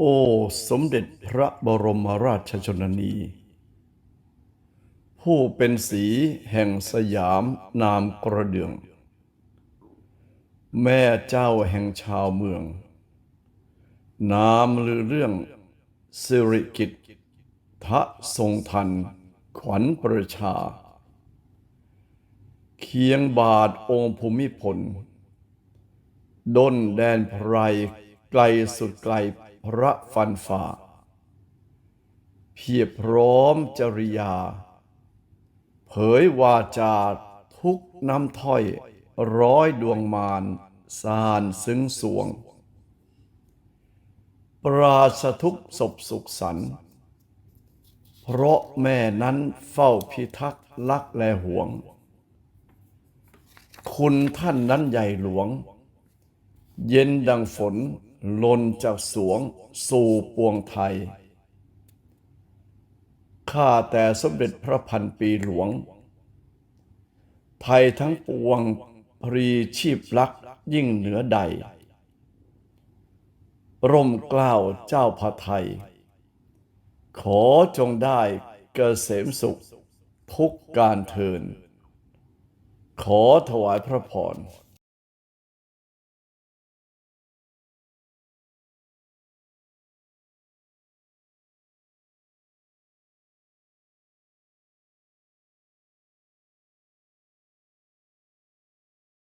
โอ้ สมเด็จพระบรมราชชนนี ผู้เป็นสีแห่งสยามนามกระเดือง แม่เจ้าแห่งชาวเมือง นามลือเรื่องสิริกิตทะทรงทัน ขวัญประชา เคียงบาทองค์ภูมิพล ด้นแดนไพรไกลสุดไกล พระฟันฝ่า เพียบพร้อมจริยา เผยวาจาทุกน้ำถ้อยร้อยดวงมารสานซึ้งสวง ปราศทุกศพสุขสัน เพราะแม่นั้นเฝ้าพิทักษ์รักแลห่วง คุณท่านนั้นใหญ่หลวง เย็นดังฝน ลนจากสวงสู่ปวงไทย ข้าแต่สมเด็จพระพันปีหลวง ไทยทั้งปวงพรีชีพลักษ์ยิ่งเหนือใด ร่มเกล้าวเจ้าพระไทย ขอจงได้เกษมสุขทุกการเทิน ขอถวายพระพร